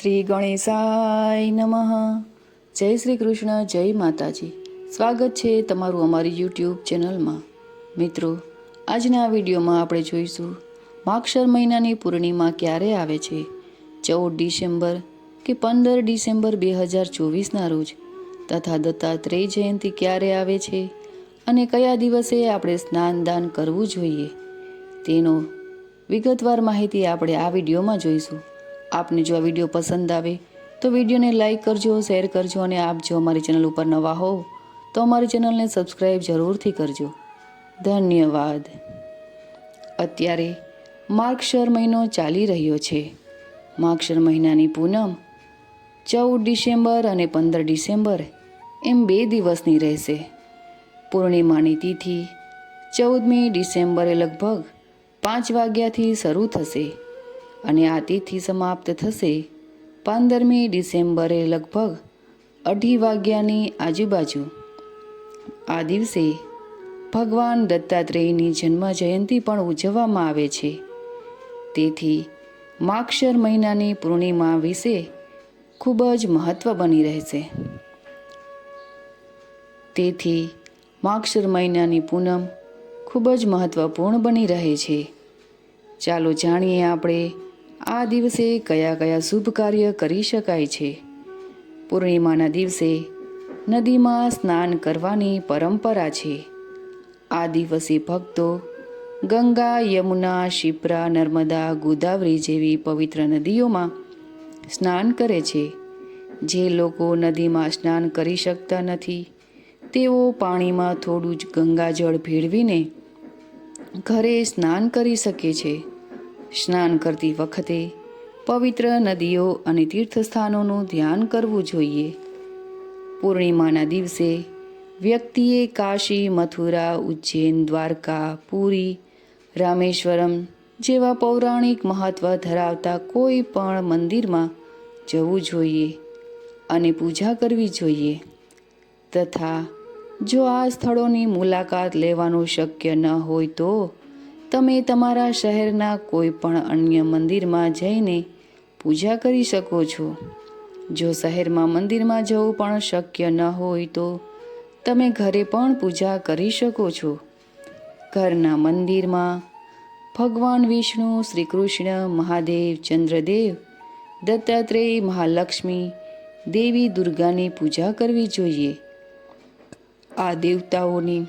શ્રી ગણેશાય નમઃ. જય શ્રી કૃષ્ણ, જય માતાજી. સ્વાગત છે તમારું અમારી યુટ્યુબ ચેનલમાં. મિત્રો, આજના વિડીયોમાં આપણે જોઈશું માક્ષર મહિનાની પૂર્ણિમા ક્યારે આવે છે? ચૌદ ડિસેમ્બર કે પંદર ડિસેમ્બર બે હજાર ચોવીસના રોજ? તથા દત્તાત્રેય જયંતિ ક્યારે આવે છે? અને કયા દિવસે આપણે સ્નાન દાન કરવું જોઈએ? તેનો વિગતવાર માહિતી આપણે આ વિડીયોમાં જોઈશું. આપને જો આ વીડિયો પસંદ આવે, તો વિડીયોને લાઈક કરજો, શેર કરજો અને આપ જો અમારી ચેનલ ઉપર નવા હોવ, તો અમારી ચેનલને સબસ્ક્રાઈબ જરૂરથી કરજો. ધન્યવાદ. અત્યારે માર્ગશર મહિનો ચાલી રહ્યો છે. માર્ગશર મહિનાની પૂનમ ચૌદ ડિસેમ્બર અને પંદર ડિસેમ્બર એમ બે દિવસની રહેશે. પૂર્ણિમાની તિથિ ચૌદમી ડિસેમ્બરે લગભગ પાંચ વાગ્યાથી શરૂ થશે. અને આ તિથિ સમાપ્ત થશે. પંદરમી ડિસેમ્બરે લગભગ અઢી વાગ્યાની આજુબાજુ. આ દિવસે ભગવાન દત્તાત્રેયની જન્મ જયંતિ પણ ઉજવવામાં આવે છે. તેથી માક્ષર મહિનાની પૂર્ણિમા વિશે ખૂબ જ મહત્વ બની રહેશે. તેથી માક્ષર મહિનાની પૂનમ ખૂબ જ મહત્વપૂર્ણ બની રહે છે. ચાલો જાણીએ આપણે આ દિવસે કયા કયા શુભ કાર્ય કરી શકાય છે? પૂર્ણિમાના દિવસે નદીમાં સ્નાન કરવાની પરંપરા છે. આ દિવસે ભક્તો ગંગા, યમુના, શિપ્રા, નર્મદા, ગોદાવરી જેવી પવિત્ર નદીઓમાં સ્નાન કરે છે. જે લોકો નદીમાં સ્નાન કરી શકતા નથી, તેઓ પાણીમાં થોડું જ ગંગાજળ ભેળવીને ઘરે સ્નાન કરી શકે છે. સ્નાન કરતી વખતે પવિત્ર નદીઓ અને તીર્થસ્થાનોનું ધ્યાન કરવું જોઈએ. પૂર્ણિમાના દિવસે વ્યક્તિએ કાશી, મથુરા, ઉજ્જૈન, દ્વારકા, પુરી, રામેશ્વરમ જેવા પૌરાણિક મહત્વ ધરાવતા કોઈ પણ મંદિરમાં જવું જોઈએ અને પૂજા કરવી જોઈએ. તથા જો આ સ્થળોની મુલાકાત લેવાનું શક્ય ન હોય તો તમે તમારા શહેરના કોઈ પણ અન્ય મંદિરમાં જઈને પૂજા કરી શકો છો. જો શહેરમાં મંદિરમાં જવું પણ શક્ય ન હોય તો તમે ઘરે પણ પૂજા કરી શકો છો. ઘરના મંદિરમાં ભગવાન વિષ્ણુ શ્રી કૃષ્ણ મહાદેવ, ચંદ્રદેવ, દત્તાત્રેય, મહાલક્ષ્મી દેવી દુર્ગાની પૂજા કરવી જોઈએ. આ દેવતાઓની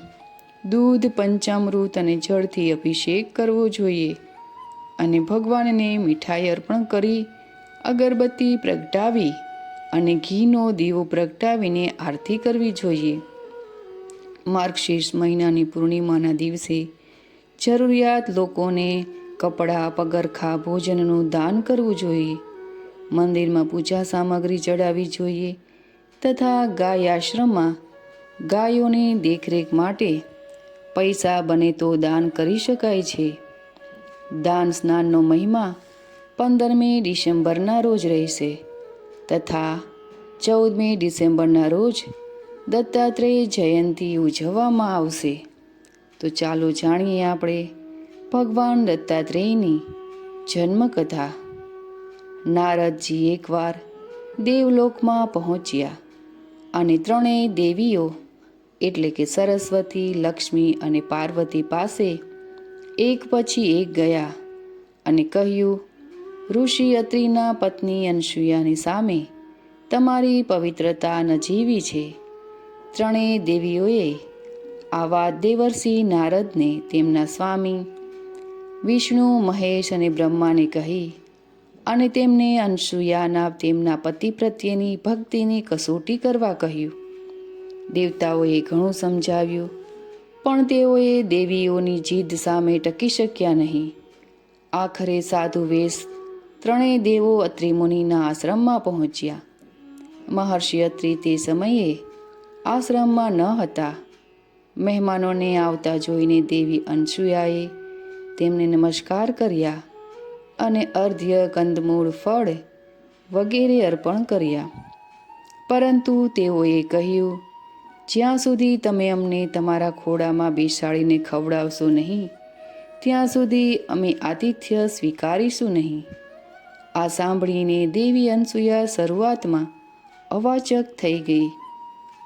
દૂધ, પંચામૃત અને જળથી અભિષેક કરવો જોઈએ અને ભગવાનને મીઠાઈ અર્પણ કરી અગરબત્તી પ્રગટાવી અને ઘીનો દીવો પ્રગટાવીને આરતી કરવી જોઈએ. માર્ગશીર્ષ મહિનાની પૂર્ણિમાના દિવસે જરૂરિયાત લોકોને કપડાં, પગરખા, ભોજનનું દાન કરવું જોઈએ. મંદિરમાં પૂજા સામગ્રી ચડાવવી જોઈએ તથા ગાય આશ્રમમાં ગાયોની દેખરેખ માટે પૈસા બને તો દાન કરી શકાય છે. દાન સ્નાનનો મહિમા પંદરમી ડિસેમ્બરના રોજ રહેશે તથા ચૌદમી ડિસેમ્બરના રોજ દત્તાત્રેય જયંતિ ઉજવવામાં આવશે. તો ચાલો જાણીએ આપણે ભગવાન દત્તાત્રેયની જન્મકથા. નારદજી એકવાર દેવલોકમાં પહોંચ્યા અને ત્રણેય દેવીઓ એટલે કે સરસ્વતી, લક્ષ્મી અને પાર્વતી પાસે એક પછી એક ગયા અને કહ્યું, ઋષિ અત્રિના પત્ની અનસુયાની સામે તમારી પવિત્રતા નજીવી છે. ત્રણેય દેવીઓએ આવા દેવર્ષિ નારદને તેમના સ્વામી, વિષ્ણુ, મહેશ અને બ્રહ્માને કહી અને તેમને અનસુયાના તેમના પતિ પ્રત્યેની ભક્તિની કસોટી કરવા કહ્યું. દેવતાઓએ ઘણું સમજાવ્યું, પણ તેઓએ દેવીઓની જીદ સામે ટકી શક્યા નહીં. આખરે સાધુ વેશ ત્રણેય દેવો અત્રિમુનિના આશ્રમમાં પહોંચ્યા. મહર્ષિ અત્રિ તે સમયે આશ્રમમાં ન હતા. મહેમાનોને આવતા જોઈને દેવી અનસુયાએ તેમને નમસ્કાર કર્યા અને અર્ધ્ય કંદમૂળ ફળ વગેરે અર્પણ કર્યા. પરંતુ તેઓએ કહ્યું જ્યાં સુધી તમે અમને તમારા ખોડામાં બેસાડીને ખવડાવશો નહીં, ત્યાં સુધી અમે આતિથ્ય સ્વીકારીશું નહીં. આ સાંભળીને દેવી અનસુયા શરૂઆતમાં અવાચક થઈ ગઈ.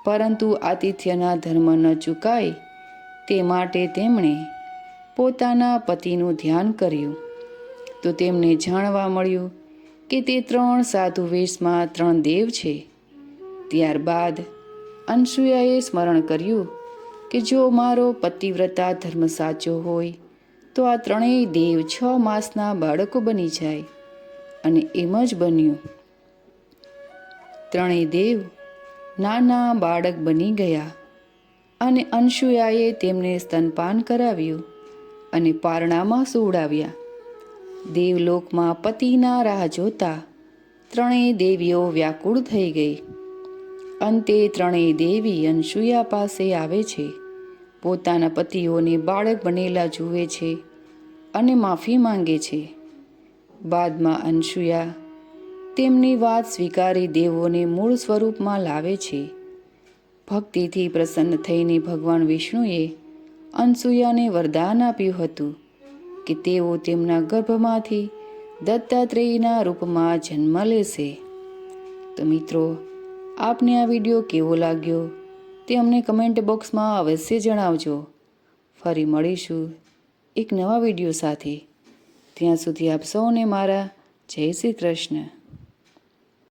પરંતુ આતિથ્યના ધર્મ ન ચૂકાય તે માટે તેમણે પોતાના પતિનું ધ્યાન કર્યું. તો તેમને જાણવા મળ્યું કે તે ત્રણ સાધુ વેશમાં ત્રણ દેવ છે. ત્યારબાદ અનસુયાએ સ્મરણ કર્યું કે જો મારો પતિવ્રતા ધર્મ સાચો હોય, તો આ ત્રણેય દેવ છ માસના બાળકો બની જાય અને એમ જ બન્યું. ત્રણેય દેવ નાના બાળક બની ગયા અને અંશુયાએ તેમને સ્તનપાન કરાવ્યું અને પારણામાં સુવડાવ્યા. દેવલોકમાં પતિના રાહ જોતા ત્રણેય દેવીઓ વ્યાકુળ થઈ ગઈ. અંતે ત્રણેય દેવી અંશુયા પાસે આવે છે. પોતાના પતિઓને બાળક બનેલા જુએ છે અને માફી માંગે છે. બાદમાં અંશુયા તેમની વાત સ્વીકારી દેવોને મૂળ સ્વરૂપમાં લાવે છે. ભક્તિથી પ્રસન્ન થઈને ભગવાન વિષ્ણુએ અનસૂયાને વરદાન આપ્યું હતું કે તેઓ તેમના ગર્ભમાંથી દત્તાત્રેયના રૂપમાં જન્મ લેશે. તો મિત્રો આપને આ વીડિયો કેવો લાગ્યો તે અમને કમેન્ટ બોક્સમાં અવશ્ય જણાવજો. ફરી મળીશું એક નવા વીડિયો સાથે. ત્યાં સુધી આપ સૌને મારા જય શ્રી કૃષ્ણ.